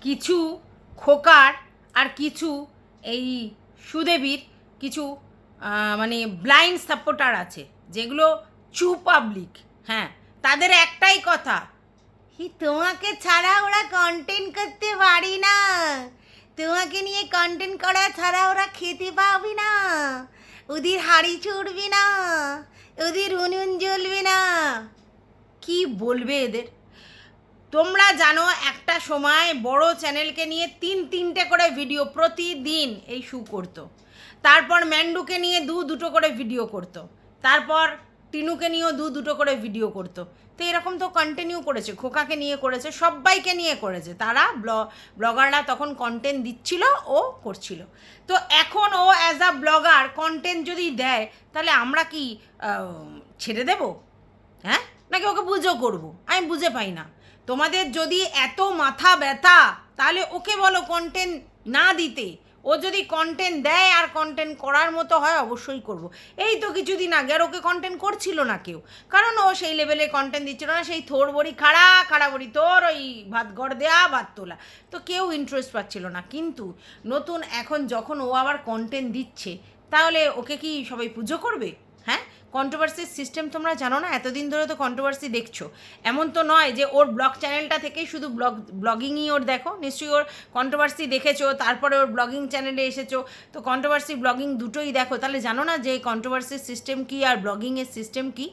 কিছু খোকার আর কিছু এই সুদেবীর কিছু মানে ব্লাইন্ড সাপোর্টার আছে, যেগুলো চু পাবলিক হ্যাঁ। তাদের একটাই কথা, হি, তোমাকে ছাড়া ওরা কন্টেন্ট করতে পারি না। তোমাকে নিয়ে কন্টেন্ট করা ছাড়া ওরা খেতে পাবি না। ওদের হাড়ি চড়বে না। ওদের উনুন জ্বলবে না। কি বলবে এদের? তোমরা জানো একটা সময় বড় চ্যানেলকে নিয়ে তিন তিনটে করে ভিডিও প্রতিদিন এই শু করতো। তারপর ম্যান্ডুকে নিয়ে দু দুটো করে ভিডিও করতো। তারপর টিনুকে নিয়েও দু দুটো করে ভিডিও করতো। তো এরকম তো কন্টিনিউ করেছে, খোকাকে নিয়ে করেছে সবাইকে নিয়ে করেছে। তারা ব্লগাররা তখন কন্টেন্ট দিচ্ছিল ও করছিল। তো এখন ও অ্যাজ আ ব্লগার কন্টেন্ট যদি দেয়, তাহলে আমরা কি ছেড়ে দেব? হ্যাঁ? নাকি ওকে বুঝেও করব? আমি বুঝে পাই না। তোমাদের যদি এত মাথা ব্যথা, তাহলে ওকে বলো কন্টেন্ট না দিতে। ও যদি কন্টেন্ট দেয় আর কন্টেন্ট করার মতো হয়, অবশ্যই করব। এই তো কিছুদিন আগে আর ওকে কন্টেন্ট করছিল না কেউ। কারণ ও সেই লেভেলে কন্টেন্ট দিচ্ছিল না, সেই থোর বড়ি খাড়া খাড়া বড়ি তোর, ওই ভাত ঘর দেয়া, ভাত তোলা। তো কেউ ইন্টারেস্ট পাচ্ছিল না। কিন্তু নতুন এখন যখন ও আবার কন্টেন্ট দিচ্ছে, তাহলে ওকে কি সবাই পুজো করবে? কন্ট্রোভার্সির সিস্টেম তোমরা জানো না? এতদিন ধরে তো কন্ট্রোভার্সি দেখছ। এমন তো নয় যে ওর ব্লগ চ্যানেলটা থেকেই শুধু ব্লগ ব্লগিংই ওর দেখো। নিশ্চয়ই ওর কন্ট্রোভার্সি দেখেছ, তারপরে ওর ব্লগিং চ্যানেলে এসেছ। তো কন্ট্রোভার্সি ব্লগিং দুটোই দেখো। তাহলে জানো না যে কন্ট্রোভার্সির সিস্টেম কী আর ব্লগিংয়ের সিস্টেম কী?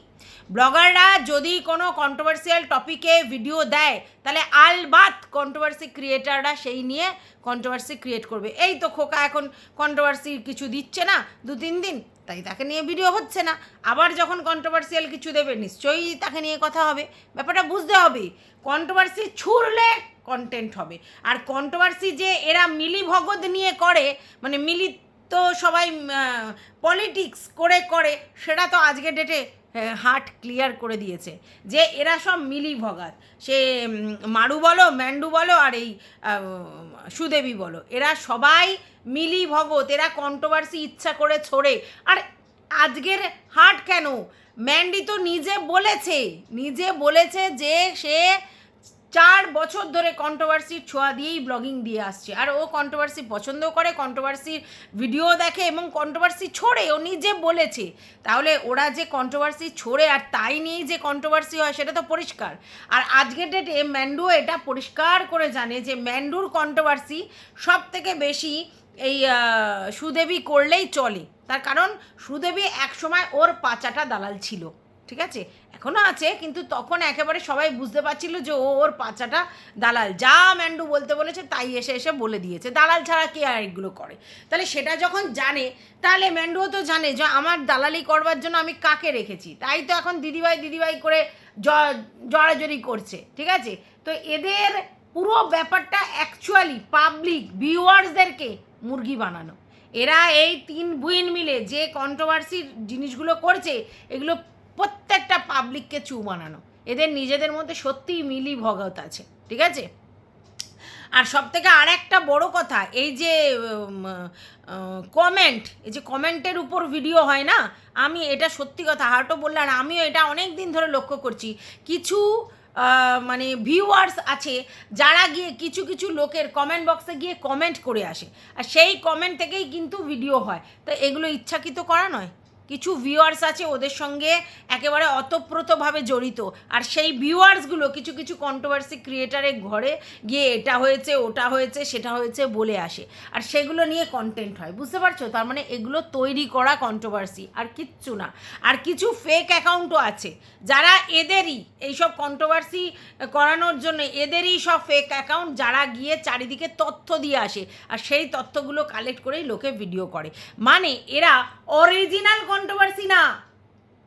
ব্লগাররা যদি কোনো কন্ট্রোভার্সিয়াল টপিকে ভিডিও দেয়, তাহলে আলবাত কন্ট্রোভার্সি ক্রিয়েটাররা সেই নিয়ে কন্ট্রোভার্সি ক্রিয়েট করবে। এই তো খোকা এখন কন্ট্রোভার্সি কিছু দিচ্ছে না। দু তিন দিন তাই তাকে নিয়ে ভিডিও হচ্ছে না। আবার যখন কন্ট্রোভার্সিয়াল কিছু দেবে, নিশ্চয়ই তাকে নিয়ে কথা হবে। ব্যাপারটা বুঝতে হবে। কন্ট্রোভার্সি ছুড়লে কন্টেন্ট হবে। আর কন্ট্রোভার্সি যে এরা মিলি ভগত নিয়ে করে মানে মিলি তো সবাই পলিটিক্স করে করে, সেটা তো আজকের ডেটে হার্ট ক্লিয়ার করে দিয়েছে। যে এরা সব মিলি ভগাত সে মারু বলো, ম্যান্ডু বলো, আর এই সুদেবী বলো। এরা সবাই মিলি ভগত এরা কন্ট্রোভার্সি ইচ্ছা করে ছড়ে। আর আজকের হার্ট কেন? ম্যান্ডি তো নিজে বলেছে নিজে বলেছে যে সে চার বছর ধরে কন্ট্রোভার্সির ছোঁয়া দিয়েই ব্লগিং দিয়ে আসছে। আর ও কন্ট্রোভার্সি পছন্দও করে কন্ট্রোভার্সির ভিডিও দেখে এবং কন্ট্রোভার্সি ছোড়ে, ও নিজে বলেছে। তাহলে ওরা যে কন্ট্রোভার্সি ছোড়ে আর তাই নিয়েই যে কন্ট্রোভার্সি হয়, সেটা তো পরিষ্কার। আর আজকের ডেটে ম্যান্ডু এটা পরিষ্কার করে জানে যে ম্যান্ডুর কন্ট্রোভার্সি সব থেকে বেশি এই সুদেবী করলেই চলে। তার কারণ সুদেবী একসময় ওর পাচাটা দালাল ছিল, ঠিক আছে? এখনও আছে, কিন্তু তখন একেবারে সবাই বুঝতে পারছিল যে ও ওর পাচাটা দালাল। যা ম্যান্ডু বলতে বলেছে, তাই এসে এসে বলে দিয়েছে। দালাল ছাড়া কে আর এগুলো করে? তাহলে সেটা যখন জানে, তাহলে ম্যান্ডুও তো জানে যে আমার দালালি করবার জন্য আমি কাকে রেখেছি। তাই তো এখন দিদিভাই দিদিভাই করে জড়াজড়ি করছে, ঠিক আছে? তো এদের পুরো ব্যাপারটা অ্যাকচুয়ালি পাবলিক ভিউয়ার্সদেরকে মুরগি বানানো। এরা এই তিন বুইন মিলে যে কন্ট্রোভার্সির জিনিসগুলো করছে, এগুলো প্রত্যেকটা পাবলিককে চু বানানো। এদের নিজেদের মধ্যে সত্যিই মিলি ভগত আছে, ঠিক আছে? আর সব থেকে আর একটা বড় কথা, এই যে কমেন্ট এই যে কমেন্টের উপর ভিডিও হয় না, আমি এটা সত্যি কথা, হার্টও বললাম আমিও এটা অনেক দিন ধরে লক্ষ্য করছি। কিছু মানে ভিউয়ার্স আছে, যারা গিয়ে কিছু কিছু লোকের কমেন্ট বক্সে গিয়ে কমেন্ট করে আসে। আর সেই কমেন্ট থেকেই কিন্তু ভিডিও হয়। তো এগুলো ইচ্ছাকৃত করা নয়? কিছু ভিউয়ার্স আছে ওদের সঙ্গে একেবারে অতপ্রতভাবে জড়িত। আর সেই ভিউয়ার্সগুলো কিছু কিছু কন্ট্রোভার্সি ক্রিয়েটারের ঘরে গিয়ে এটা হয়েছে, ওটা হয়েছে, সেটা হয়েছে বলে আসে। আর সেগুলো নিয়ে কন্টেন্ট হয়, বুঝতে পারছ? তার মানে এগুলো তৈরি করা কন্ট্রোভার্সি আর কিচ্ছু না। আর কিছু ফেক অ্যাকাউন্টও আছে, যারা এদেরই এইসব কন্ট্রোভার্সি করানোর জন্য এদেরই সব ফেক অ্যাকাউন্ট যারা গিয়ে চারিদিকে তথ্য দিয়ে আসে, আর সেই তথ্যগুলো কালেক্ট করেই লোকে ভিডিও করে। মানে এরা অরিজিনাল কন্ট্রোভার্সি না।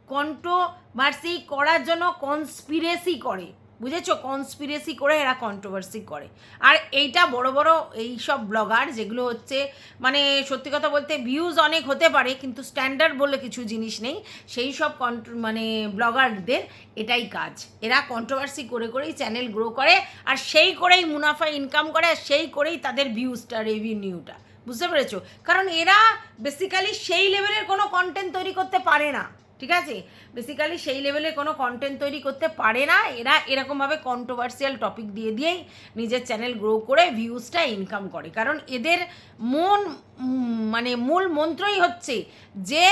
কন্ট্রোভার্সি করার জন্য কনস্পিরেসি করে। বুঝেছ? কনস্পিরেসি করে এরা কন্ট্রোভার্সি করে। আর এইটা বড় বড় এই সব ব্লগার যেগুলো হচ্ছে মানে সত্যি কথা বলতে ভিউজ অনেক হতে পারে, কিন্তু স্ট্যান্ডার্ড বলে কিছু জিনিস নেই। সেই সব কন্ট্রো মানে ব্লগারদের এটাই কাজ। এরা কন্ট্রোভার্সি করে করেই চ্যানেল গ্রো করে, আর সেই করেই মুনাফা ইনকাম করে, আর সেই করেই তাদের ভিউজটা রেভিনিউটা বুঝতে পেরেছ? কারণ এরা বেসিক্যালি সেই লেভেলের কোনো কন্টেন্ট তৈরি করতে পারে না, ঠিক আছে? বেসিক্যালি সেই লেভেলে কোনো কন্টেন্ট তৈরি করতে পারে না, এরা এরকমভাবে কন্ট্রোভার্সিয়াল টপিক দিয়ে দিয়েই নিজের চ্যানেল গ্রো করে ভিউজটা ইনকাম করে। কারণ এদের মন মানে মূল মন্ত্রই হচ্ছে যে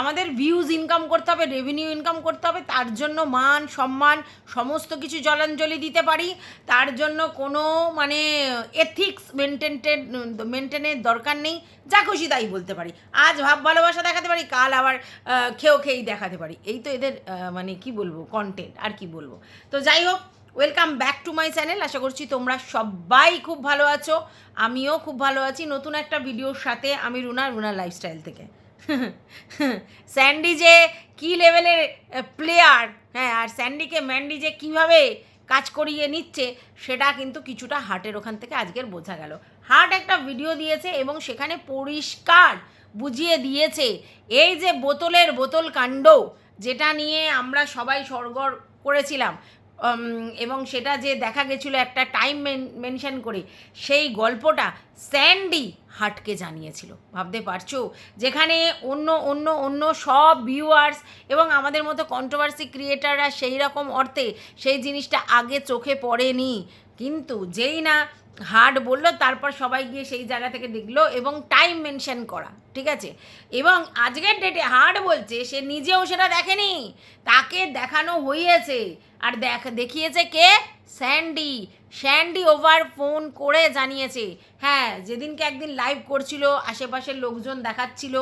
আমাদের ভিউজ ইনকাম করতে হবে রেভিনিউ ইনকাম করতে হবে, তার জন্য মান, সম্মান, সমস্ত কিছু জলাঞ্জলি দিতে পারি। তার জন্য কোনো মানে এথিক্স মেনটেনটেড মেনটেনের দরকার নেই, যা খুশি তাই বলতে পারি। আজ ভাব ভালোবাসা দেখাতে পারি, কাল আবার খেয়েও খেয়েই দেখাতে পারি। এই তো এদের মানে কি বলব কন্টেন্ট আর কি বলব। তো যাই হোক welcome back to my channel আশা করছি তোমরা সবাই খুব ভালো আছো, আমিও খুব ভালো আছি। নতুন একটা ভিডিওর সাথে আমি রুনা রুনা লাইফস্টাইল থেকে। স্যান্ডি যে কি লেভেলের প্লেয়ার হ্যাঁ আর স্যান্ডিকে ম্যান্ডি যে কীভাবে কাজ করিয়ে নিচ্ছে, সেটা কিন্তু কিছুটা হার্টের ওখান থেকে আজকের বোঝা গেল। হার্ট একটা ভিডিও দিয়েছে এবং সেখানে পরিষ্কার বুঝিয়ে দিয়েছে। এই যে বোতলের বোতল কাণ্ড, যেটা নিয়ে আমরা সবাই সরগর করেছিলাম এবং সেটা যে দেখা গেছিল একটা টাইম মেনশন করে, সেই গল্পটা স্যান্ডি হাটকে জানিয়েছিল। ভাবতে পারছ? যেখানে অন্য অন্য অন্য সব ভিউয়ার্স এবং আমাদের মতো কন্ট্রোভার্সি ক্রিয়েটাররা সেই রকম অর্থে সেই জিনিসটা আগে চোখে পড়েনি। কিন্তু যেই না হার্ড বলল, তারপর সবাই গিয়ে সেই জায়গা থেকে দেখল এবং টাইম মেনশন করা, ঠিক আছে? এবং আজকের ডেটে হার্ড বলছে, সে নিজেও সেটা দেখেনি। তাকে দেখানো হইয়েছে। আর দেখ, দেখিয়েছে কে? স্যান্ডি স্যান্ডি ওভার ফোন করে জানিয়েছে। হ্যাঁ যেদিনকে একদিন লাইভ করছিল, আশেপাশের লোকজন দেখাচ্ছিল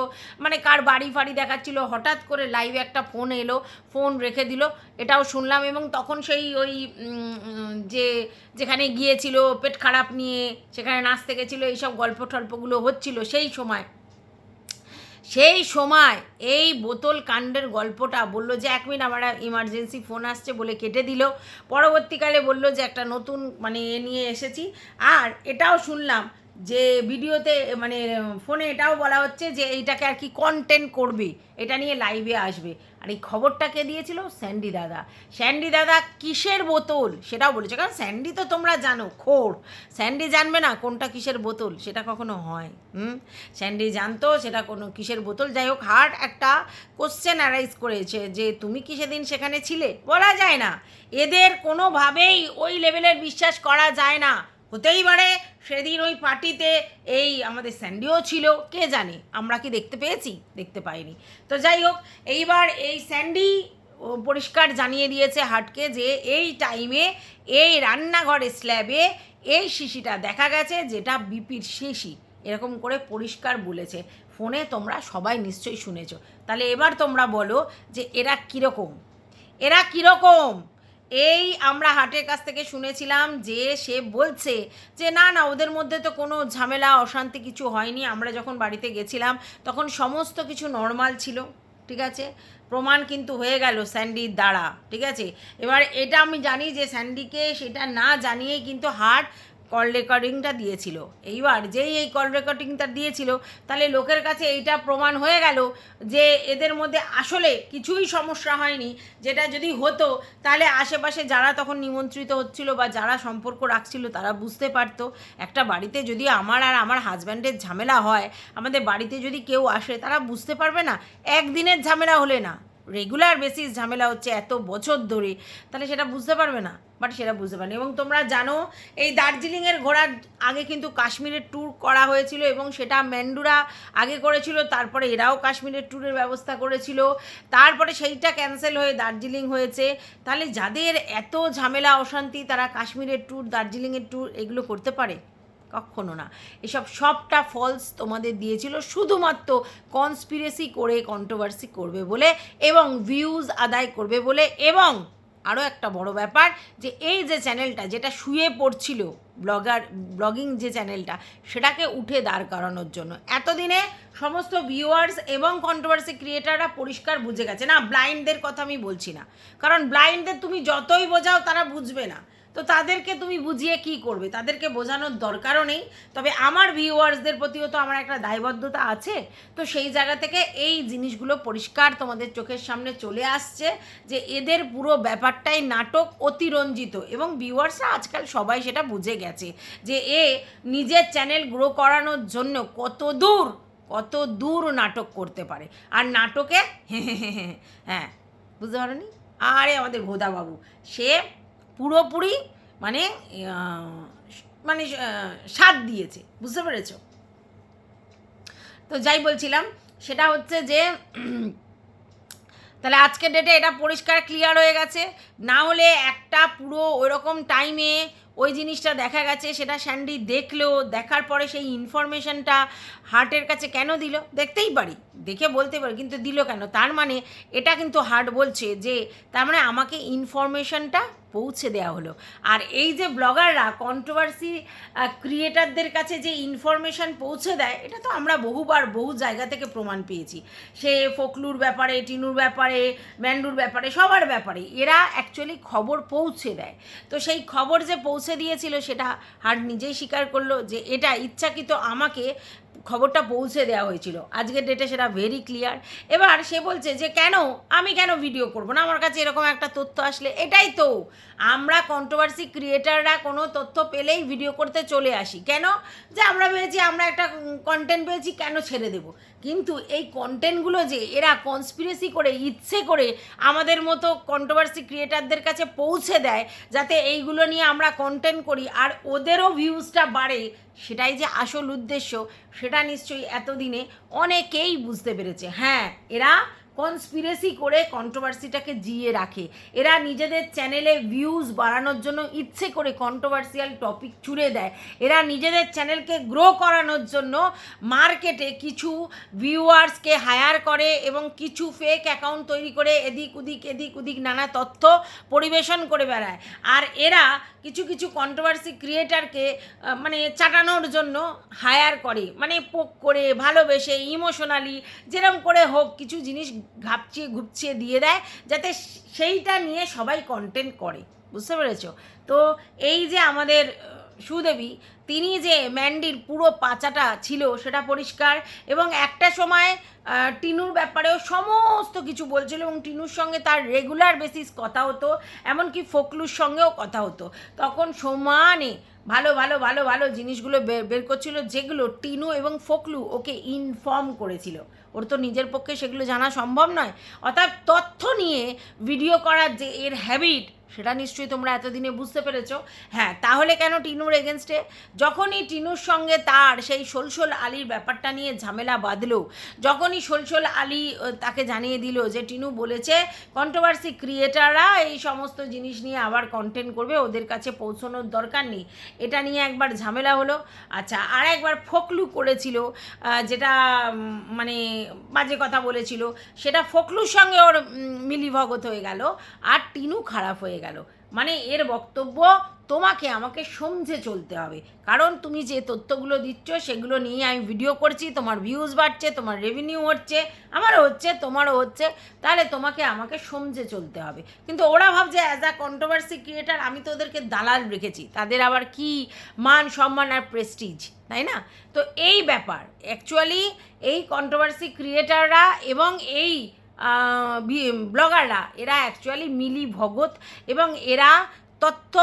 মানে কার বাড়ি ফাড়ি দেখাচ্ছিল, হঠাৎ করে লাইভে একটা ফোন এলো, ফোন রেখে দিল, এটাও শুনলাম এবং তখন সেই ওই যে, যেখানে গিয়েছিল, পেট খারাপ নিয়ে, সেখানে নাচতে গেছিল এইসব গল্প টল্পগুলো হচ্ছিল সেই সময়। সেই সময় এই বোতল কাণ্ডের গল্পটা বলল যে, এক মিনিট, আমার ইমার্জেন্সি ফোন আসছে বলে কেটে দিল। পরবর্তীকালে বলল যে, একটা নতুন মানে এ নিয়ে এসেছি। আর এটাও শুনলাম যে ভিডিওতে মানে ফোনে এটাও বলা হচ্ছে যে এইটাকে আর কি কন্টেন্ট করবে, এটা নিয়ে লাইভে আসবে। আর এই খবরটা কে দিয়েছিল? স্যান্ডি দাদা। স্যান্ডি দাদা কিসের বোতল? সেটাও বলেছে। কারণ স্যান্ডি তো তোমরা জানো, খোর। স্যান্ডি জানবে না কোনটা কিসের বোতল, সেটা কখনো হয়, হুম? স্যান্ডি জানতো সেটা কোনো কিসের বোতল। যাই হোক, হার্ট একটা কোশ্চেন অ্যারাইজ করেছে যে তুমি কি সেদিন সেখানে ছিলে? বলা যায় না। এদের কোনোভাবেই ওই লেভেলের বিশ্বাস করা যায় না। হতেই পারে। সেদিন ওই পার্টিতে এই আমাদের স্যান্ডিও ছিল, কে জানে? আমরা কি দেখতে পেয়েছি? দেখতে পাইনি। তো যাই হোক, এইবার এই স্যান্ডি পরিষ্কার জানিয়ে দিয়েছে হাটকে যে এই টাইমে এই রান্নাঘরে স্ল্যাবে এই শিশিটা দেখা গেছে, যেটা বিপির শিশি। এরকম করে পরিষ্কার বলেছে। ফোনে তোমরা সবাই নিশ্চয়ই শুনেছ। তাহলে এবার তোমরা বলো যে এরা কীরকম? এরা কীরকম? এই আমরা হাটের কাছ থেকে শুনেছিলাম যে সে বলছে যে, না না, ওদের মধ্যে তো কোনো ঝামেলা, অশান্তি কিছু হয়নি। আমরা যখন বাড়িতে গেছিলাম, তখন সমস্ত কিছু নর্মাল ছিল, ঠিক আছে? প্রমাণ কিন্তু হয়ে গেল স্যান্ডির দ্বারা, ঠিক আছে? এবার এটা আমি জানি যে স্যান্ডিকে সেটা না জানিয়েই কিন্তু হাট কল রেকর্ডিংটা দিয়েছিল। এইবার যেই এই কল রেকর্ডিংটা দিয়েছিল, তাহলে লোকের কাছে এইটা প্রমাণ হয়ে গেল যে এদের মধ্যে আসলে কিছুই সমস্যা হয়নি। যেটা যদি হতো, তাহলে আশেপাশে যারা তখন নিমন্ত্রিত হচ্ছিল বা যারা সম্পর্ক রাখছিল, তারা বুঝতে পারতো। একটা বাড়িতে যদি আমার আর আমার হাজব্যান্ডের ঝামেলা হয়, আমাদের বাড়িতে যদি কেউ আসে, তারা বুঝতে পারবে না, একদিনের ঝামেলা হলে না। রেগুলার বেসিস ঝামেলা হচ্ছে এত বছর ধরে, তাহলে সেটা বুঝতে পারবে না বাট সেটা বুঝতে পারেনি এবং তোমরা জানো, এই দার্জিলিংয়ের ঘোরার আগে কিন্তু কাশ্মীরের ট্যুর করা হয়েছিল এবং সেটা ম্যান্ডুরা আগে করেছিল, তারপরে এরাও কাশ্মীরের ট্যুরের ব্যবস্থা করেছিল, তারপরে সেইটা ক্যান্সেল হয়ে দার্জিলিং হয়েছে। তাহলে যাদের এত ঝামেলা, অশান্তি, তারা কাশ্মীরের ট্যুর দার্জিলিংয়ের ট্যুর এগুলো করতে পারে? কখনো না। এসব সবটা ফলস তোমাদের দিয়েছিল, শুধুমাত্র কনস্পিরেসি করে কন্ট্রোভার্সি করবে বলে এবং ভিউজ আদায় করবে বলে এবং আরও একটা বড় ব্যাপার যে এই যে চ্যানেলটা যেটা শুয়ে পড়ছিল ব্লগার ব্লগিং যে চ্যানেলটা সেটাকে উঠে দাঁড় করানোর জন্য। এতদিনে সমস্ত ভিউয়ার্স এবং কন্ট্রোভার্সি ক্রিয়েটাররা পরিষ্কার বুঝে গেছে। না ব্লাইন্ডদের কথা আমি বলছি না। কারণ ব্লাইন্ডদের তুমি যতই বোঝাও তারা বুঝবে না। তো তাদেরকে তুমি বুঝিয়ে কি করবে? তাদেরকে বোঝানোর দরকারও নেই। তবে আমার ভিউয়ার্সদের প্রতিও তো আমার একটা দায়বদ্ধতা আছে। তো সেই জায়গা থেকে এই জিনিসগুলো পরিষ্কার তোমাদের চোখের সামনে চলে আসছে যে এদের পুরো ব্যাপারটাই নাটক অতিরঞ্জিত এবং ভিউয়ার্সরা আজকাল সবাই সেটা বুঝে গেছে যে এ নিজের চ্যানেল গ্রো করানোর জন্য কত দূর কত দূর নাটক করতে পারে। আর নাটকে হ্যাঁ বুঝতে পারোনি? আরে আমাদের ভোদাবাবু সে পুরোপুরি মানে মানে স্বাদ দিয়েছে। বুঝতে পেরেছ? তো যাই বলছিলাম, সেটা হচ্ছে যে, তাহলে আজকের ডেটে এটা পরিষ্কার ক্লিয়ার হয়ে গেছে। না হলে একটা পুরো ওইরকম টাইমে ওই জিনিসটা দেখা গেছে, সেটা স্যান্ডি দেখল, দেখার পরে সেই ইনফরমেশনটা হার্টের কাছে কেন দিল? দেখতেই পারি, দেখে বলতে পারি, কিন্তু দিল কেন? তার মানে এটা কিন্তু হার্ট বলছে যে, তার মানে আমাকে ইনফরমেশনটা পৌঁছে দেওয়া হলো। আর এই যে ব্লগাররা কন্ট্রোভার্সি ক্রিয়েটারদের কাছে যে ইনফরমেশন পৌঁছে দেয়, এটা তো আমরা বহুবার বহু জায়গা থেকে প্রমাণ পেয়েছি। সে ফকলুর ব্যাপারে, টিনুর ব্যাপারে, ম্যান্ডুর ব্যাপারে, সবার ব্যাপারে এরা অ্যাকচুয়ালি খবর পৌঁছে দেয়। তো সেই খবর যে পৌঁছে দিয়েছিল, সেটা হার নিজেই স্বীকার করল যে এটা ইচ্ছাকৃত আমাকে খবরটা পৌঁছে দেওয়া হয়েছিল। আজকের ডেটে সেটা ভেরি ক্লিয়ার এবার সে বলছে যে, কেন? আমি কেন ভিডিও করব না? আমার কাছে এরকম একটা তথ্য আসলে। এটাই তো। আমরা কন্ট্রোভার্সি ক্রিয়েটাররা কোনো তথ্য পেলেই ভিডিও করতে চলে আসি। কেন? যে আমরা পেয়েছি আমরা একটা কন্টেন্ট পেয়েছি, কেন ছেড়ে দেব? কিন্তু এই কন্টেন্টগুলো যে এরা কনস্পিরেসি করে, ইচ্ছে করে আমাদের মতো কন্ট্রোভার্সি ক্রিয়েটারদের কাছে পৌঁছে দেয়, যাতে এইগুলো নিয়ে আমরা কন্টেন্ট করি, আর ওদেরও ভিউজটা বাড়ে, সেটাই যে আসল উদ্দেশ্য, সেটা নিশ্চয়ই এতদিনে অনেকেই বুঝতে পেরেছে। হ্যাঁ এরা কনস্পিরেসি করে কন্ট্রোভার্সিটাকে জিয়ে রাখে। এরা নিজেদের চ্যানেলে ভিউজ বাড়ানোর জন্য ইচ্ছে করে কন্ট্রোভার্সিয়াল টপিক ছুড়ে দেয়। এরা নিজেদের চ্যানেলকে গ্রো করানোর জন্য মার্কেটে কিছু ভিউয়ার্সকে হায়ার করে এবং কিছু ফেক অ্যাকাউন্ট তৈরি করে এদিক উদিক এদিক উদিক নানা তথ্য পরিবেশন করে বেড়ায়। আর এরা কিছু কিছু কন্ট্রোভার্সি ক্রিয়েটারকে মানে চাটানোর জন্য হায়ার করে। মানে পোক করে, ভালোবেসে ইমোশনালি যেরকম করে হোক, কিছু জিনিস ঘাপচিয়ে ঘুপচিয়ে দিয়ে দেয় যাতে সেইটা নিয়ে সবাই কন্টেন্ট করে। বুঝতে পেরেছ? তো এই যে আমাদের সুদেবী, তিনি যে ম্যান্ডির পুরো পাচাটা ছিল সেটা পরিষ্কার এবং একটা সময় টিনুর ব্যাপারেও সমস্ত কিছু বলছিল এবং টিনুর সঙ্গে তার রেগুলার বেসিস কথা হতো, এমনকি ফকলুর সঙ্গেও কথা হতো। তখন সমানে ভালো ভালো ভালো ভালো জিনিসগুলো বের বের করছিল যেগুলো টিনু এবং ফকলু ওকে ইনফর্ম করেছিল। ওর তো নিজের পক্ষে সেগুলো জানা সম্ভব নয়। অর্থাৎ তথ্য নিয়ে ভিডিও করার যে এর হ্যাবিট সেটা নিশ্চয়ই তোমরা এতদিনে বুঝতে পেরেছ। হ্যাঁ তাহলে কেন টিনুর এগেনস্টে যখনই টিনুর সঙ্গে তার সেই সলসল আলীর ব্যাপারটা নিয়ে ঝামেলা বাঁধলো, যখনই সলসল আলী তাকে জানিয়ে দিল যে টিনু বলেছে কন্ট্রোভার্সি ক্রিয়েটাররা এই সমস্ত জিনিস নিয়ে আবার কন্টেন্ট করবে, ওদের কাছে পৌঁছানোর দরকার নেই। এটা নিয়ে একবার ঝামেলা হলো। আচ্ছা আর একবার ফকলু করেছিল যেটা মানে বাজে কথা বলেছিল, সেটা ফকলুর সঙ্গে ওর মিলিভগত হয়ে গেল, আর টিনু খারাপ হয়ে গেল। মানে এর বক্তব্য তোমাকে আমাকে সমঝে চলতে হবে। কারণ তুমি যে তথ্যগুলো দিচ্ছ, সেগুলো নিয়ে আমি ভিডিও করছি, তোমার ভিউজ বাড়ছে, তোমার রেভিনিউ হচ্ছে, আমারও হচ্ছে, তোমারও হচ্ছে, তাহলে তোমাকে আমাকে সমঝে চলতে হবে। কিন্তু ওরা ভাবছে অ্যাজ আ কন্ট্রোভার্সি ক্রিয়েটার আমি তো ওদেরকে দালাল রেখেছি। তাদের আবার কি মান সম্মান আর প্রেস্টিজ তাই না? তো এই ব্যাপার। অ্যাকচুয়ালি এই কন্ট্রোভার্সি ক্রিয়েটাররা এবং এই ব্লগাররা এরা অ্যাকচুয়ালি মিলি ভগত এবং এরা তথ্য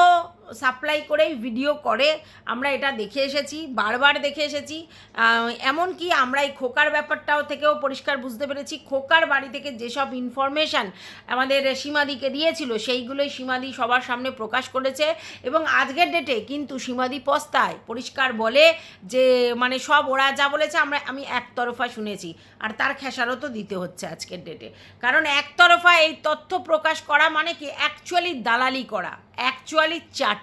সাপ্লাই করেই ভিডিও করে। আমরা এটা দেখে এসেছি বারবার দেখে এসেছি। আহ, এমনকি আমরা এই খোকার ব্যাপারটাও থেকেও পরিষ্কার বুঝতে পেরেছি। খোকার বাড়ি থেকে যেসব ইনফরমেশান আমাদের সীমাদিকে দিয়েছিল সেইগুলোই সীমাদি সবার সামনে প্রকাশ করেছে। এবং আজকের ডেটে কিন্তু সীমাদি পস্তায় পরিষ্কার বলে যে মানে সব ওরা যা বলেছে আমরা আমি একতরফা শুনেছি। আর তার খেসারতও দিতে হচ্ছে আজকের ডেটে কারণ একতরফা এই তথ্য প্রকাশ করা মানে কি? অ্যাকচুয়ালি দালালি করা। অ্যাকচুয়ালি চাটা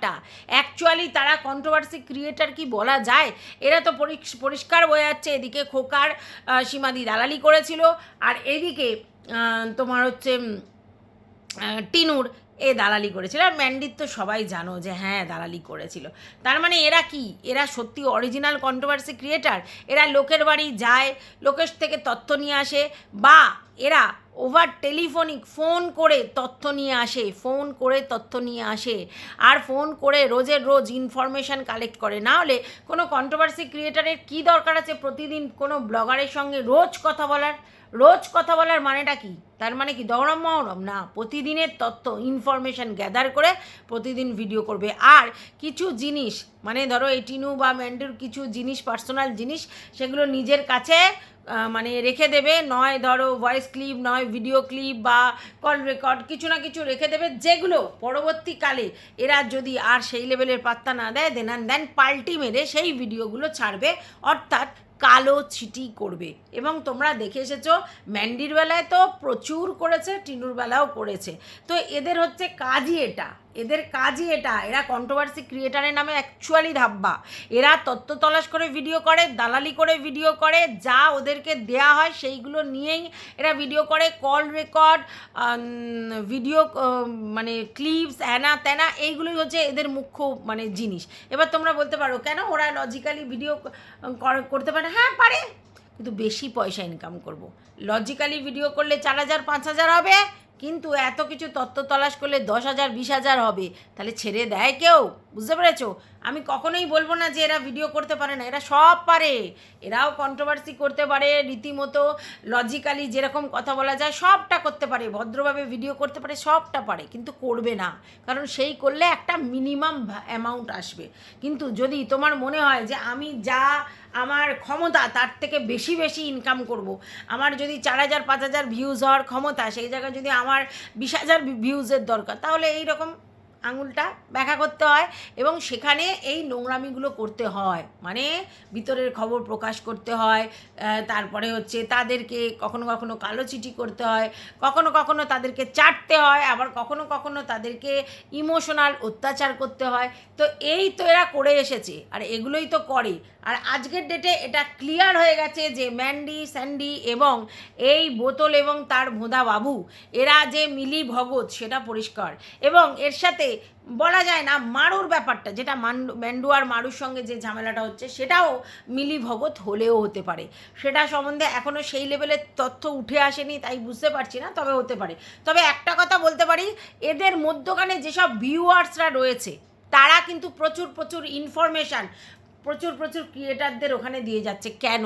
অ্যাকচুয়ালি তারা কন্ট্রোভার্সি ক্রিয়েটার কি বলা যায়? এরা তো পরিষ- পরিষ্কার হয়ে যাচ্ছে, এদিকে খোকার সীমাদি দালালি করেছিল, আর এদিকে তোমার হচ্ছে টিনুর এ দালালি করেছিল। আর ম্যান্ডির তো সবাই জানো যে হ্যাঁ দালালি করেছিল। তার মানে এরা কি? এরা সত্যি অরিজিনাল কন্ট্রোভার্সি ক্রিয়েটার এরা লোকের বাড়ি যায়, লোকের থেকে তথ্য নিয়ে আসে, বা এরা ওভার টেলিফোনিক ফোন করে তথ্য নিয়ে আসে ফোন করে তথ্য নিয়ে আসে, আর ফোন করে রোজের রোজ ইনফরমেশান কালেক্ট করে। না হলে কোনো কন্ট্রোভার্সি ক্রিয়েটারের কী দরকার আছে প্রতিদিন কোনো ব্লগারের সঙ্গে রোজ কথা বলার? রোজ কথা বলার মানেটা কি? তার মানে কি দৌড়ম মহরম? না, প্রতিদিনের তথ্য ইনফরমেশান গ্যাদার করে প্রতিদিন ভিডিও করবে। আর কিছু জিনিস মানে ধরো এটিনু বা ম্যান্ডুর কিছু জিনিস পার্সোনাল জিনিস, সেগুলো নিজের কাছে মানে রেখে দেবে, নয় ধরো ভয়েস ক্লিপ নয় ভিডিও ক্লিপ বা কল রেকর্ড কিছু না কিছু রেখে দেবে যেগুলো পরবর্তীকালে এরা যদি আর সেই লেভেলের পাত্তা না দেয় দেন দেন পাল্টি মেরে সেই ভিডিওগুলো ছাড়বে, অর্থাৎ কালো ছিটি করবে। এবং তোমরা দেখে এসেছ ম্যান্ডির বেলায় তো প্রচুর করেছে টিনুর বেলাও করেছে। তো এদের হচ্ছে কাজই এটা। এদের কাজই এটা। এরা কন্ট্রোভার্সি ক্রিয়েটারের নামে অ্যাকচুয়ালি ধাব্বা এরা তত্ত্ব তলাশ করে ভিডিও করে, দালালি করে ভিডিও করে, যা ওদেরকে দেয়া হয় সেইগুলো নিয়েই এরা ভিডিও করে কল রেকর্ড ভিডিও মানে ক্লিপস হ্যানা ত্যানা এইগুলোই হচ্ছে এদের মুখ্য মানে জিনিস। এবার তোমরা বলতে পারো, কেন ওরা লজিক্যালি ভিডিও করতে পারে? হ্যাঁ পারে। কিন্তু বেশি পয়সা ইনকাম করব। লজিক্যালি ভিডিও করলে চার হাজার, পাঁচ হাজার হবে। কিন্তু এত কিছু তত্ত্ব তলাশ করলে দশ হাজার, বিশ হাজার হবে। তাহলে ছেড়ে দেয় কেউ? বুঝতে পেরেছ? আমি কখনোই বলব না যে এরা ভিডিও করতে পারে না, এরা সব পারে। এরাও কন্ট্রোভার্সি করতে পারে, রীতিমতো লজিক্যালি যেরকম কথা বলা যায়, সবটা করতে পারে, ভদ্রভাবে ভিডিও করতে পারে, সবটা পারে, কিন্তু করবে না। কারণ সেই করলে একটা মিনিমাম অ্যামাউন্ট আসবে। কিন্তু যদি তোমার মনে হয় যে আমি যা আমার ক্ষমতা, তার থেকে বেশি বেশি ইনকাম করব। আমার যদি চার হাজার, পাঁচ হাজার ভিউজ হওয়ার ক্ষমতা, সেই জায়গায় যদি আমার বিশ হাজার ভিউজের দরকার, তাহলে এই রকম আঙুলটা ব্যাখ্যা করতে হয় এবং সেখানে এই নোংরামিগুলো করতে হয়। মানে ভিতরের খবর প্রকাশ করতে হয় তারপরে হচ্ছে তাদেরকে কখনো কখনো কালো চিঠি করতে হয়, কখনো কখনো তাদেরকে চাটতে হয়, আবার কখনো কখনো তাদেরকে ইমোশনাল অত্যাচার করতে হয়। তো এই তো এরা করে এসেছে, আর এগুলোই তো করে। আর আজকের ডেটে এটা ক্লিয়ার হয়ে গেছে যে ম্যান্ডি স্যান্ডি এবং এই বোতল এবং তার ভোঁদা বাবু এরা যে মিলি ভগত, সেটা পরিষ্কার। এবং এর সাথে বলা যায় না মারুর ব্যাপারটা, যেটা মান্ডু ম্যান্ডু আর মারুর সঙ্গে যে ঝামেলাটা হচ্ছে, সেটাও মিলি ভগত হলেও হতে পারে। সেটা সম্বন্ধে এখনও সেই লেভেলের তথ্য উঠে আসেনি, তাই বুঝতে পারছি না, তবে হতে পারে। তবে একটা কথা বলতে পারি, এদের মধ্যখানে যেসব ভিউয়ার্সরা রয়েছে, তারা কিন্তু প্রচুর প্রচুর ইনফরমেশান, প্রচুর প্রচুর ক্রিয়েটারদের ওখানে দিয়ে যাচ্ছে, কেন?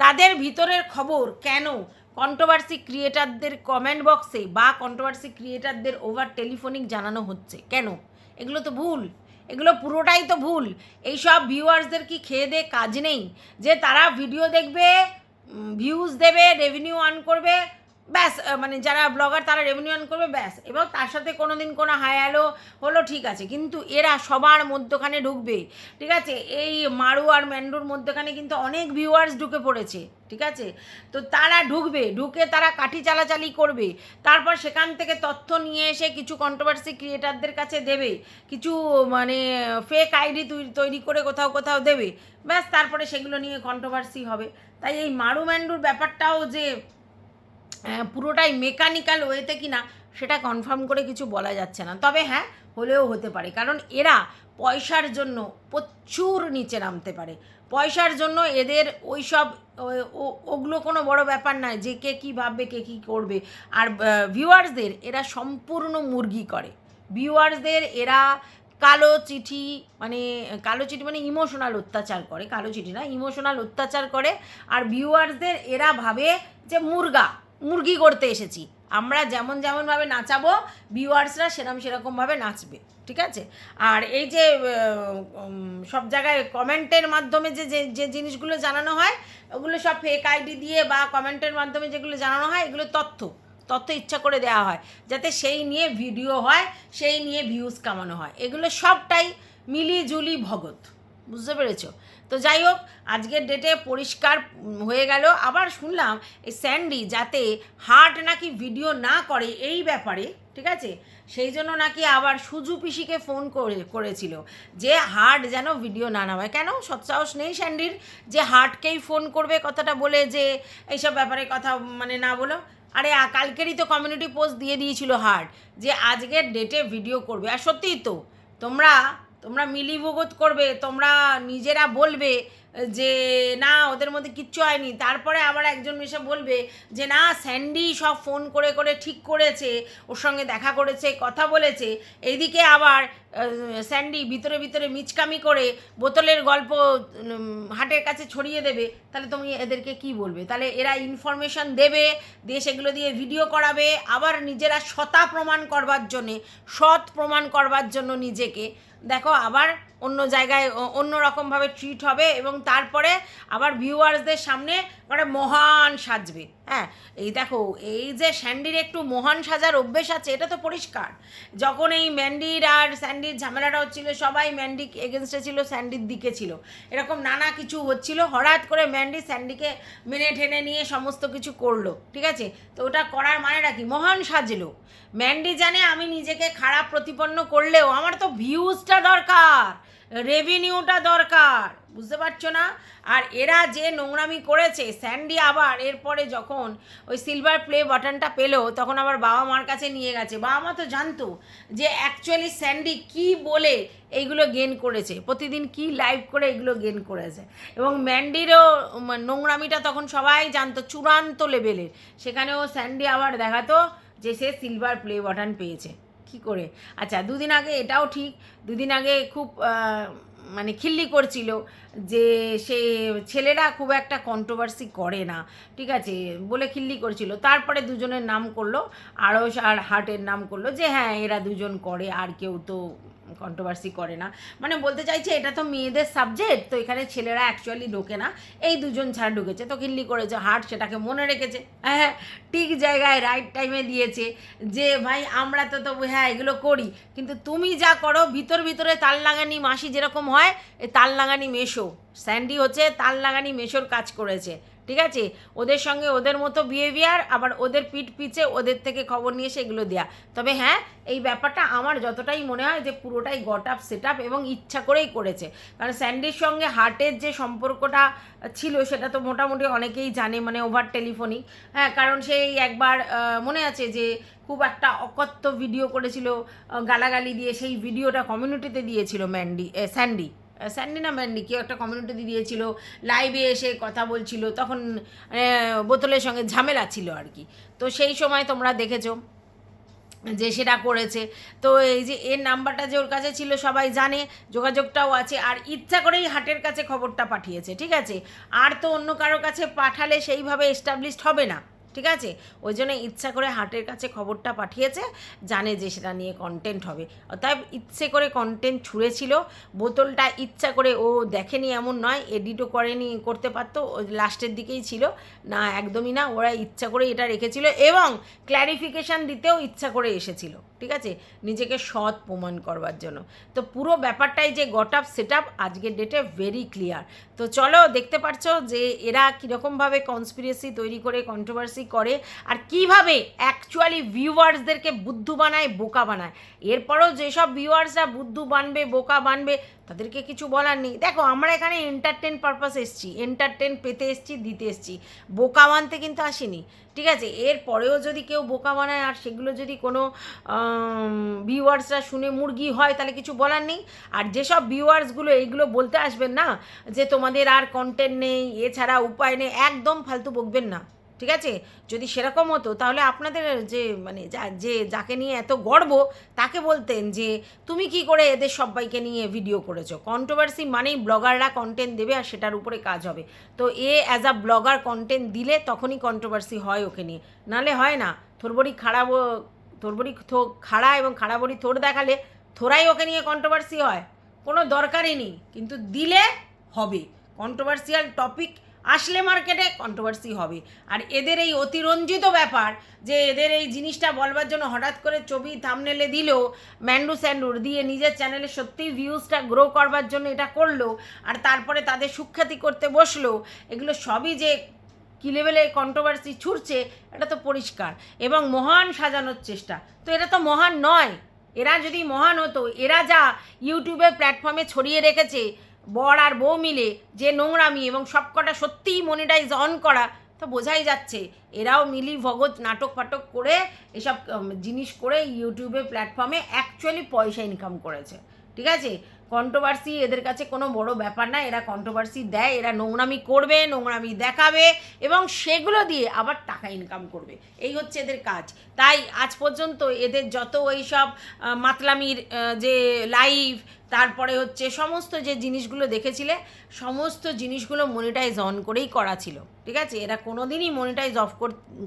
তাদের ভিতরের খবর, কেন? কন্ট্রোভার্সি ক্রিয়েটারদের কমেন্ট বক্সে বা কন্ট্রোভার্সি ক্রিয়েটারদের ওভার টেলিফোনিক জানানো হচ্ছে। কেন? এগুলো তো ভুল। এগুলো পুরোটাই তো ভুল। এইসব ভিউয়ার্সদের কি খেয়ে দে কাজ নেই? যে তারা ভিডিও দেখবে ভিউজ দেবে রেভিনিউ আর্ন করবে ব্যাস মানে যারা ব্লগার তারা রেভিনিউ করবে, ব্যাস। এবং তার সাথে কোনো দিন কোনো হ্যালো হলো, ঠিক আছে। কিন্তু এরা সবার মধ্যখানে ঢুকবে, ঠিক আছে? এই মারু আর ম্যান্ডুর মধ্যখানে কিন্তু অনেক ভিউয়ার্স ঢুকে পড়েছে, ঠিক আছে? তো তারা ঢুকবে, ঢুকে তারা কাঠি চালাচালি করবে। তারপর সেখান থেকে তথ্য নিয়ে এসে কিছু কন্ট্রোভার্সি ক্রিয়েটারদের কাছে দেবে। কিছু মানে ফেক আইডি তৈরি করে কোথাও কোথাও দেবে। ব্যাস, তারপরে সেগুলো নিয়ে কন্ট্রোভার্সি হবে। তাই এই মারু ম্যান্ডুর ব্যাপারটাও যে পুরোটাই মেকানিক্যাল ওয়েতে কি না সেটা কনফার্ম করে কিছু বলা যাচ্ছে না। তবে হ্যাঁ হলেও হতে পারে। কারণ এরা পয়সার জন্য প্রচুর নিচে নামতে পারে। পয়সার জন্য এদের ওই সব ওগুলো কোনো বড় ব্যাপার নয় যে কে কী ভাববে, কে কী করবে। আর ভিউয়ার্সদের এরা সম্পূর্ণ মুরগি করে। ভিউয়ার্সদের এরা কালো চিঠি মানে কালো চিঠি মানে ইমোশনাল অত্যাচার করে। কালো চিঠি না ইমোশনাল অত্যাচার করে। আর ভিউয়ার্সদের এরা ভাবে যে মুরগা। মুরগি করতে এসেছি। আমরা যেমন যেমনভাবে নাচাবো ভিউয়ার্সরা সেরকম সেরকমভাবে নাচবে, ঠিক আছে? আর এই যে সব জায়গায় কমেন্টের মাধ্যমে যে যে জিনিসগুলো জানানো হয়, ওগুলো সব ফেক আইডি দিয়ে বা কমেন্টের মাধ্যমে যেগুলো জানানো হয়, এগুলো তথ্য। তথ্য ইচ্ছা করে দেওয়া হয়, যাতে সেই নিয়ে ভিডিও হয়, সেই নিয়ে ভিউজ কামানো হয়। এগুলো সবটাই মিলি জুলি ভগত বুঝতে পেরেছ? তো যাই হোক, আজকের ডেটে পরিষ্কার হয়ে গেল। আবার শুনলাম এই স্যান্ডি যাতে হার্ট নাকি ভিডিও না করে এই ব্যাপারে, ঠিক আছে? সেই জন্য নাকি আবার সুজু পিসিকে ফোন করে, করেছিল যে হার্ট যেন ভিডিও না নামায়। কেন? সৎসাহস নেই স্যান্ডির যে হার্টকেই ফোন করবে কথাটা বলে যে এইসব ব্যাপারে কথা মানে না বলো। আরে কালকেরই তো কমিউনিটি পোস্ট দিয়ে দিয়েছিল হার্ট যে আজকের ডেটে ভিডিও করবে। আর সত্যিই তো, তোমরা তোমরা মিলিভুগত করবে, তোমরা নিজেরা বলবে যে, না, ওদের মধ্যে কিচ্ছু হয়নি। তারপরে আবার একজন এসে বলবে যে, না, স্যান্ডি সব ফোন করে করে ঠিক করেছে, ওর সঙ্গে দেখা করেছে, কথা বলেছে। এইদিকে আবার স্যান্ডি ভিতরে ভিতরে মিচকামি করে বোতলের গল্প হাটের কাছে ছড়িয়ে দেবে। তাহলে তুমি এদেরকে কি বলবে? তাহলে এরা ইনফরমেশন দেবে, দিয়ে সেগুলো দিয়ে ভিডিও করাবে, আবার নিজেরা সতা প্রমাণ করবার জন্যে, সৎ প্রমাণ করবার জন্য নিজেকে। দেখো, আবার অন্য জায়গায় অন্য রকমভাবে ট্রিট হবে এবং তারপরে আবার ভিউয়ার্সদের সামনে একটা মহান সাজবে। হ্যাঁ এই দেখো, এই যে স্যান্ডির একটু মহান সাজার অভ্যেস আছে, এটা তো পরিষ্কার। যখন এই ম্যান্ডির আর স্যান্ডির ঝামেলাটা হচ্ছিল, সবাই ম্যান্ডি এগেনস্টে ছিল, স্যান্ডির দিকে ছিল। এরকম নানা কিছু হচ্ছিল, হঠাৎ করে ম্যান্ডি স্যান্ডিকে মেনে ঠেনে নিয়ে সমস্ত কিছু করল, ঠিক আছে? তো ওটা করার মানেটা কি? মহান সাজলো। ম্যান্ডি জানে আমি নিজেকে খারাপ প্রতিপন্ন করলেও আমার তো ভিউজটা দরকার। রেভিনিউটা দরকার, বুঝতে পারছ না? আর এরা যে নোংরামি করেছে স্যান্ডি আবার এরপরে যখন ওই সিলভার প্লে বাটনটা পেল, তখন আবার বাবা মার কাছে নিয়ে গেছে। বাবা মা তো জানতো যে অ্যাকচুয়ালি স্যান্ডি কি বলে এইগুলো গেন করেছে, প্রতিদিন কি লাইভ করে এগুলো গেন করেছে। এবং ম্যান্ডিরও নোংরামিটা তখন সবাই জানতো, চূড়ান্ত লেভেলের সেখানেও স্যান্ডি আবার দেখাতো যে সে সিলভার প্লে বাটন পেয়েছে। কি করে? আচ্ছা দুদিন আগে এটাও ঠিক, দুদিন আগে খুব মানে খিল্লি করছিল যে সে ছেলেরা খুব একটা কন্ট্রোভার্সি করে না, ঠিক আছে, বলে খিল্লি করছিল। তারপরে দুজনের নাম করল আড়স আর হার্টের নাম করল যে হ্যাঁ এরা দুজন করে, আর কেউ তো কন্ট্রোভার্সি করে না। মানে বলতে চাইছে, এটা তো মেয়েদের সাবজেক্ট তো এখানে ছেলেরা অ্যাকচুয়ালি ঢোকে না। এই দুজন ছাড়া ঢুকেছে। তো খিল্লি করেছে হার্ট সেটাকে মনে রেখেছে। হ্যাঁ ঠিক জায়গায় রাইট টাইমে দিয়েছে যে, ভাই, আমরা তো তো হ্যাঁ এগুলো করি। কিন্তু তুমি যা করো, ভিতর ভিতরে তাল লাগানি মাসি যেরকম হয় তাল লাগানি মেশো। স্যান্ডি হচ্ছে তাল লাগানি মেশোর কাজ করেছে। ঠিক আছে? ওদের সঙ্গে ওদের মতো বিহেভিয়ার আবার ওদের পিঠ পিছে ওদের থেকে খবর নিয়ে সেগুলো দেয়া। তবে হ্যাঁ এই ব্যাপারটা আমার যতটাই মনে হয় যে পুরোটাই গট আপ সেট আপ এবং ইচ্ছা করেই করেছে। কারণ স্যান্ডির সঙ্গে হার্টের যে সম্পর্কটা ছিল সেটা তো মোটামুটি অনেকেই জানে মানে ওভার টেলিফোনিক হ্যাঁ কারণ সেই একবার মনে আছে যে খুব একটা অকথ্য ভিডিও করেছিল গালাগালি দিয়ে সেই ভিডিওটা কমিউনিটিতে দিয়েছিল ম্যান্ডি স্যান্ডি। আহ, স্যান্ডি না ম্যান্ডি কেউ একটা কমিউনিটিতে দিয়েছিল লাইভে এসে কথা বলছিল তখন বোতলের সঙ্গে ঝামেলা ছিল আর কি। তো সেই সময় তোমরা দেখেছ যে সেটা করেছে। তো এই যে এর নাম্বারটা যে ওর কাছে ছিল সবাই জানে যোগাযোগটাও আছে আর ইচ্ছা করেই হাটের কাছে খবরটা পাঠিয়েছে ঠিক আছে? আর তো অন্য কারোর কাছে পাঠালে সেইভাবে এস্টাবলিশড হবে না। ঠিক আছে? ওই জন্য ইচ্ছা করে হাটের কাছে খবরটা পাঠিয়েছে, জানে যে সেটা নিয়ে কন্টেন্ট হবে। অর্থাৎ ইচ্ছে করে কন্টেন্ট ছুঁড়েছিল, বোতলটা ইচ্ছা করে ও দেখেনি এমন নয় এডিটও করেনি, করতে পারতো লাস্টের দিকেই ছিল। না, একদমই না, ওরা ইচ্ছা করে এটা রেখেছিল এবং ক্ল্যারিফিকেশান দিতেও ইচ্ছা করে এসেছিল। ঠিক আছে? নিজেকে সৎ প্রমাণ করবার জন্য। তো পুরো ব্যাপারটাই যে গট আপ সেট আপ আজকের ডেটে ভেরি ক্লিয়ার তো চলো, দেখতে পারছ যে এরা কীরকমভাবে কনস্পিরেসি তৈরি করে কন্ট্রোভার্সি করে, আর কীভাবে অ্যাকচুয়ালি ভিউয়ার্সদেরকে বুদ্ধু বানায়, বোকা বানায়। এরপরও যেসব ভিউয়ার্সরা বুদ্ধু বানবে, বোকা বানবে তাদেরকে কিছু বলার নেই। দেখো, আমরা এখানে এন্টারটেন পারপাস এসছি এন্টারটেন পেতে এসছি, দিতে এসছি। বোকা বানতে কিন্তু আসিনি, ঠিক আছে? এর পরেও যদি কেউ বোকা বানায় আর সেগুলো যদি কোনো ভিউয়ার্সরা শুনে মুরগি হয়, তাহলে কিছু বলার নেই। আর যেসব ভিউয়ার্সগুলো এইগুলো বলতে আসবেন না, যে তোমাদের আর কন্টেন্ট নেই, এছাড়া উপায় নেই, একদম ফালতু বকবেন না। ঠিক আছে? যদি সেরকম হতো, তাহলে আপনাদের যে মানে যা, যে যাকে নিয়ে এত গর্ব, তাকে বলতেন যে, তুমি কি করে এদের সবাইকে নিয়ে ভিডিও করেছ? কন্ট্রোভার্সি মানেই ব্লগাররা কন্টেন্ট দেবে আর সেটার উপরে কাজ হবে। তো এ অ্যাজ আ ব্লগার কন্টেন্ট দিলে তখনই কন্ট্রোভার্সি হয় ওকে নিয়ে। নালে হয় না থোরবড়ি ব- থোরবড়ি থো, খাড়া এবং খাড়াবড়ি থোর দেখালে থোরাই ওকে নিয়ে কন্ট্রোভার্সি হয়। কোনো দরকারই নেই, কিন্তু দিলে হবে। কন্ট্রোভার্সিয়াল টপিক আসলে মার্কেটে কন্ট্রোভার্সি হবে। আর এদের এই অতিরঞ্জিত ব্যাপার যে এদের এই জিনিসটা বলবার জন্য হঠাৎ করে ছবি থামনেলে দিল ম্যান্ডু স্যান্ডুর দিয়ে নিজের চ্যানেলে সত্যি ভিউজটা গ্রো করবার জন্য এটা করল আর তারপরে তাদের সুখ্যাতি করতে বসল, এগুলো সবই যে কী লেভেলে কন্ট্রোভার্সি ছুটছে এটা তো পরিষ্কার। এবং মহান সাজানোর চেষ্টা। তো এটা তো মহান নয়। এরা যদি মহান হতো, এরা যা ইউটিউবের প্ল্যাটফর্মে ছড়িয়ে রেখেছে বর আর বউ মিলে যে নোংরামি এবং সবকটা সত্যিই মনিটাইজ অন করা, তো বোঝাই যাচ্ছে। এরাও মিলি ভগৎ নাটক ফাটক করে এসব জিনিস করে ইউটিউবে প্ল্যাটফর্মে অ্যাকচুয়ালি পয়সা ইনকাম করেছে। ঠিক আছে? কন্ট্রোভার্সি এদের কাছে কোনো বড় ব্যাপার না। এরা কন্ট্রোভার্সি দেয়, এরা নোংরামি করবে, নোংরামি দেখাবে এবং সেগুলো দিয়ে আবার টাকা ইনকাম করবে। এই হচ্ছে এদের কাজ। তাই আজ পর্যন্ত এদের যত ওই সব মাতলামির যে লাইভ তারপরে হচ্ছে সমস্ত যে জিনিসগুলো দেখেছিলে, সমস্ত জিনিসগুলো মনিটাইজ অন করেই করা ছিল। ঠিক আছে? এরা কোনো দিনই মনিটাইজ অফ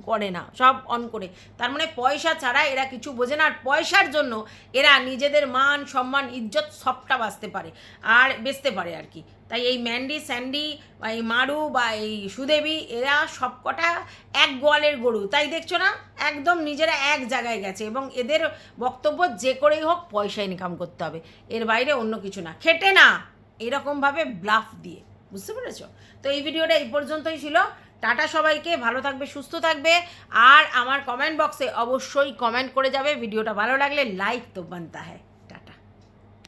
করে না। সব অন করে। তার মানে পয়সা ছাড়া এরা কিছু বোঝে না। আর পয়সার জন্য এরা নিজেদের মান, সম্মান, ইজ্জত সবটা বাঁচতে পারে। আর বেচতে পারে আর কি। তাই এই ম্যান্ডি স্যান্ডি বা এই মারু বা এই সুদেবী, এরা সবকটা এক গোয়ালের গরু। তাই দেখছ না? একদম নিজেরা এক জায়গায় গেছে এবং এদের বক্তব্য যে করেই হোক পয়সা ইনকাম করতে হবে। এর বাইরে অন্য কিছু না। খেটে না। এরকমভাবে ব্লাফ দিয়ে। বুঝতে পেরেছ? তো এই ভিডিওটা এই পর্যন্তই ছিল। টাটা সবাইকে, ভালো থাকবে, সুস্থ থাকবে। আর আমার কমেন্ট বক্সে অবশ্যই কমেন্ট করে যাবে। ভিডিওটা ভালো লাগলে লাইক তো বানতা হ্যায়